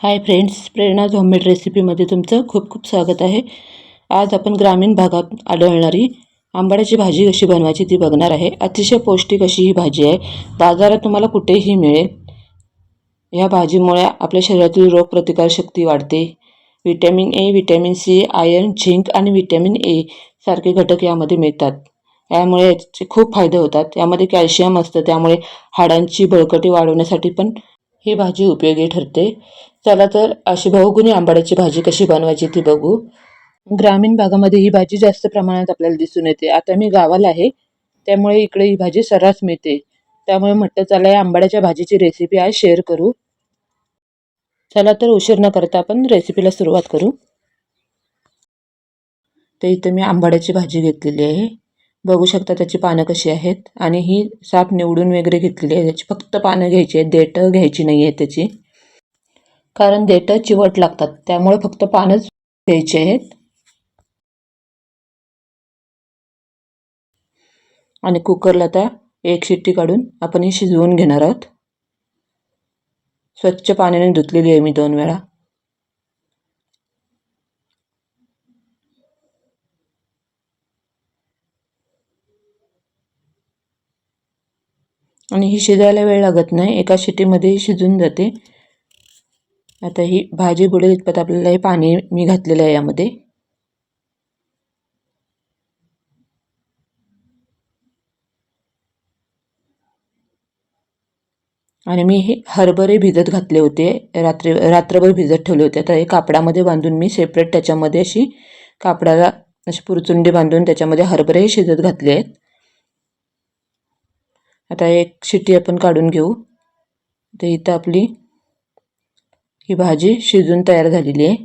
Hi friends प्रेरणा homemade रेसिपीमध्ये तुमचं खूप खूप स्वागत आहे. आज आपण ग्रामीण भागात आढळणारी आंबाड्याची भाजी कशी बनवायची ती बघणार आहे. अतिशय पौष्टिक अशी ही भाजी आहे. बाजारात तुम्हाला कुठेही मिळेल. ह्या भाजीमुळे आपल्या शरीरातील रोगप्रतिकारशक्ती वाढते. Vitamin A vitamin C iron zinc आणि व्हिटॅमिन ए सारखे घटक यामध्ये मिळतात. यामुळे याचे खूप फायदे होतात. यामध्ये कॅल्शियम असतं. त्यामुळे हाडांची बळकटी वाढवण्यासाठी पण ही भाजी उपयोगी ठरते. चला तर अशी बहुगुणी आंबाड्याची भाजी कशी बनवायची ती बघू. ग्रामीण भागामध्ये ही भाजी जास्त प्रमाणात आपल्याला दिसून येते. आता मी गावाला आहे त्यामुळे इकडे ही भाजी सर्रास मिळते. त्यामुळे म्हटलं चला या आंबाड्याच्या भाजीची रेसिपी आज शेअर करू. चला तर उशीर न करता आपण रेसिपीला सुरुवात करू. तर इथं मी आंबाड्याची भाजी घेतलेली आहे. बघू शकता त्याची पानं कशी आहेत. आणि ही साप निवडून वगैरे घेतलेली आहे. त्याची फक्त पानं घ्यायची आहेत. देठं घ्यायची नाही आहे त्याची. कारण देठं चिवट लागतात. त्यामुळे फक्त पानच घ्यायची आहेत. आणि कुकरला आता एक शिट्टी काढून आपण ही शिजवून घेणार आहोत. स्वच्छ पाण्याने धुतलेली आहे मी दोन वेळा. आणि ही शिजायला वेळ लागत नाही. एका शिटीमध्ये शिजून जाते. आता ही भाजी बुडेल इतपत आपल्याला हे पाणी मी घातलेलं आहे यामध्ये. आणि मी हे हरभरे भिजत घातले होते. रात्री रात्रभर भिजत ठेवले होते. आता हे कापडामध्ये बांधून मी सेपरेट त्याच्यामध्ये अशी कापडाला अशी पुरचुंडी बांधून त्याच्यामध्ये हरभरे शिजत घातले आहेत. आता एक शिट्टी आपण काढून घेऊ. तर इथं आपली ही भाजी शिजून तयार झालेली आहे.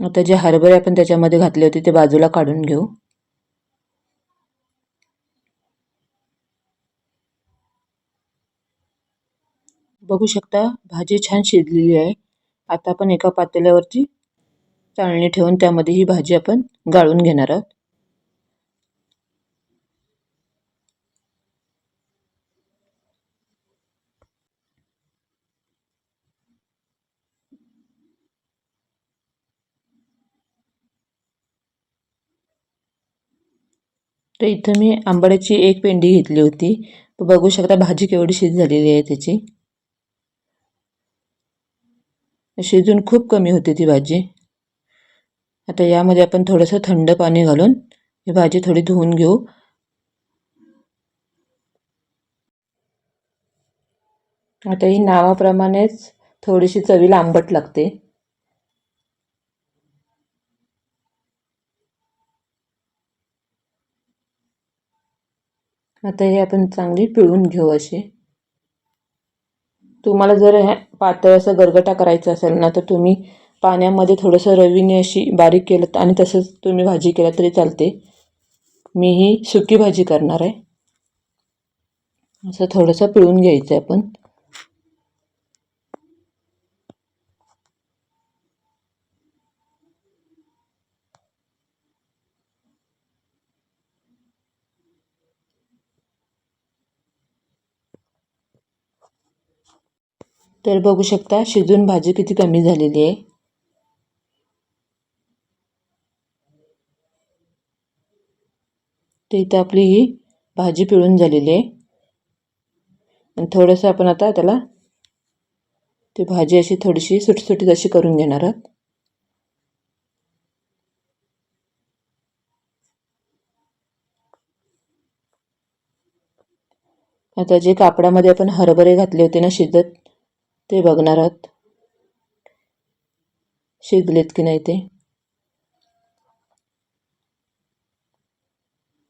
आता जे हरभरे आपण त्याच्यामध्ये घातले होते ते बाजूला काढून घेऊ. बघू शकता भाजी छान शिजलेली आहे. आता आपण एका पातेल्यावरती चाळणी ठेवून त्यामध्ये ही भाजी आपण गाळून घेणार आहोत. तर इथं मी आंबाड्याची एक पेंडी घेतली होती. बघू शकता भाजी केवढी शिज झालेली आहे त्याची. शिजून खूप कमी होती ती भाजी. आता यामध्ये आपण थोडंसं थंड पाणी घालून ही भाजी थोडी धुवून घेऊ. आता ही नावाप्रमाणेच थोडीशी चवीला आंबट लागते. आता हे आपण चांगली पिळून घेऊ असे तुम्हाला जर पातळ असं गरगटा करायचं असेल ना तर तुम्ही पाण्यामध्ये थोडंसं रवीने अशी बारीक केलं आणि तसंच तुम्ही भाजी केलं तरी चालते. मी ही सुकी भाजी करणार आहे. असं थोडंसं पिळून घ्यायचं आहे आपण. तर बघू शकता शिजून भाजी किती कमी झालेली आहे. तर इथं आपली ही भाजी पिळून झालेली आहे. आणि थोडंसं आपण आता त्याला ती भाजी अशी थोडीशी सुटसुटीत अशी करून घेणार आहोत. आता जे कापडामध्ये आपण हरभरे घातले होते ना शिजत ते बघणार आहोत. शिजलेत की नाही ते?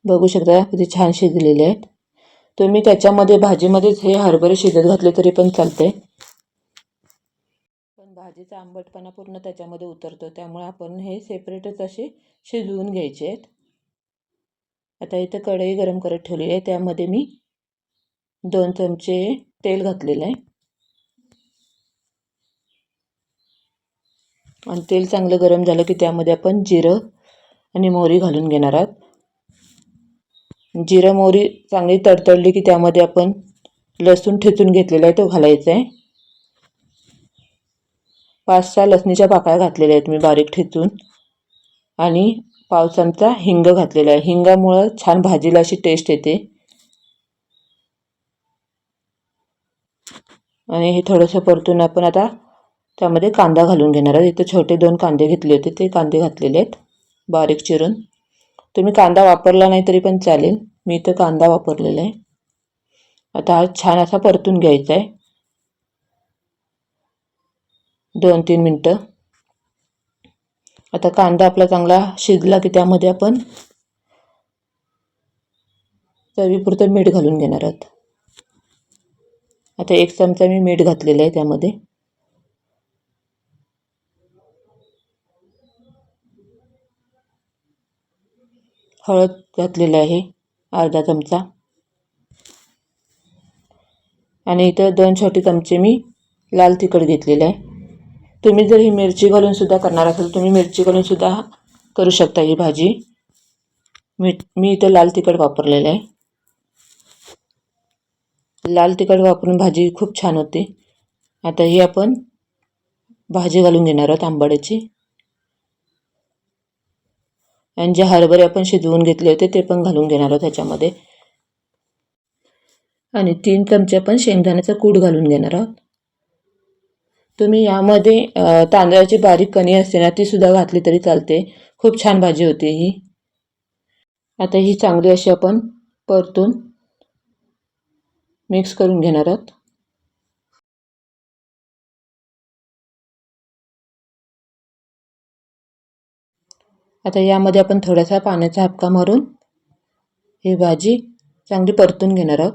बघू शकता किती छान शिजलेले आहेत. तुम्ही त्याच्यामध्ये भाजीमध्येच हे हरभरे शिजत घातले तरी पण चालते पण भाजीचा आंबटपणा पूर्ण त्याच्यामध्ये उतरतो. त्यामुळे आपण हे सेपरेटच असे शिजवून घ्यायचे आहेत. आता इथं कढई गरम करत ठेवलेली आहे. त्यामध्ये मी दोन चमचे तेल घातलेलं आहे. आणि तेल चांगलं गरम झालं की त्यामध्ये आपण जिरं आणि मोहरी घालून घेणार आहोत. जिरं मोहरी चांगली तडतडली की त्यामध्ये आपण लसूण ठेचून घेतलेला आहे तो घालायचा आहे. पाच सहा लसणीच्या पाकळ्या घातलेल्या आहेत मी बारीक ठेचून. आणि पाव चमचा हिंग घातलेला आहे. हिंगामुळं छान भाजीला अशी टेस्ट येते. आणि हे थोडंसं परतून आपण आता त्यामध्ये कांदा घालून घेणार आहोत इथे छोटे दोन कांदे घेतले होते. ते कांदे घातलेले आहेत. बारीक चिरून. तुम्ही कांदा वापरला नाही तरी पण चालेल. मी इथं कांदा वापरलेला आहे. आता हा छान असा परतून घ्यायचा आहे. दोन तीन मिनटं. आता कांदा आपला चांगला शिजला की त्यामध्ये आपण चवीपुरतं मीठ घालून घेणार आहोत. आता एक चमचा मी मीठ घातलेलं आहे त्यामध्ये. हळद घातलेलं आहे अर्धा चमचा. आणि इथं दोन छोटे चमचे मी लाल तिखट घेतलेलं आहे. तुम्ही जर ही मिरची घालून सुद्धा करणार असाल तुम्ही मिरची घालून सुद्धा करू शकता ही भाजी. मी मी इथं लाल तिखट वापरलेलं आहे. लाल तिखट वापरून भाजी खूप छान होते. आता ही आपण भाजी घालून घेणार आहोत आंबाड्याची. आणि जे हरभरे आपण शिजवून घेतले होते ते पण घालून घेणार आहोत ह्याच्यामध्ये. आणि तीन चमचे आपण शेंगदाण्याचा कूट घालून घेणार आहोत. तुम्ही यामध्ये तांदळाची बारीक कणी असते ना ती सुद्धा घातली तरी चालते. खूप छान भाजी होती ही. आता ही चांगली अशी आपण परतून मिक्स करून घेणार आहोत. आता यामध्ये आपण थोडासा पाण्याचा हपका मारून ही भाजी चांगली परतून घेणार आहोत.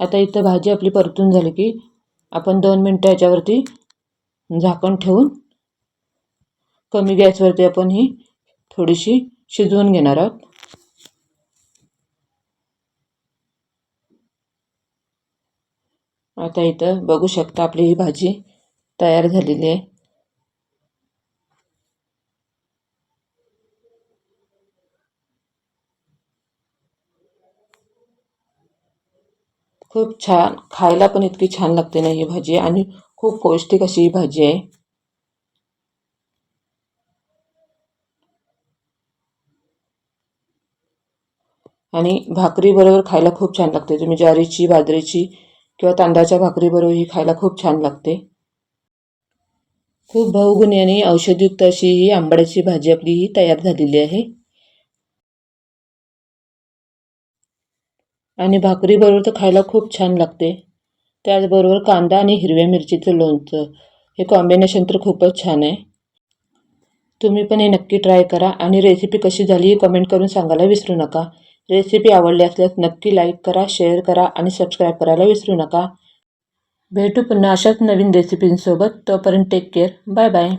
आता इथं भाजी आपली परतून झाली की आपण दोन मिनटं याच्यावरती झाकण ठेवून कमी गॅसवरती आपण ही थोडीशी शिजवून घेणार आहोत. आता इथं बघू शकता आपली ही भाजी तयार झालेली आहे. खूप छान खायला पण इतकी छान लागते ना ही भाजी आणि खूप पौष्टिक अशी ही भाजी आहे. आणि भाकरीबरोबर खायला खूप छान लागते. तुम्ही ज्वारीची बाजरीची किंवा तांदळाच्या भाकरीबरोबर ही खायला खूप छान लागते. खूप बहुगुणी आणि औषधयुक्त अशी ही आंबाड्याची भाजी आपली ही तयार झालेली आहे. आणि भाकरीबरोबर तर खायला खूप छान लागते. त्याचबरोबर कांदा आणि हिरव्या मिरचीचं लोणचं. हे कॉम्बिनेशन तर खूपच छान आहे. तुम्ही पण हे नक्की ट्राय करा आणि रेसिपी कशी झाली हे कमेंट करून सांगायला विसरू नका. रेसिपी आवडली असल्यास नक्की लाईक करा शेअर करा आणि सबस्क्राईब करायला विसरू नका. भेटू पुन्हा अशाच नवीन रेसिपींसोबत तोपर्यंत टेक केअर बाय बाय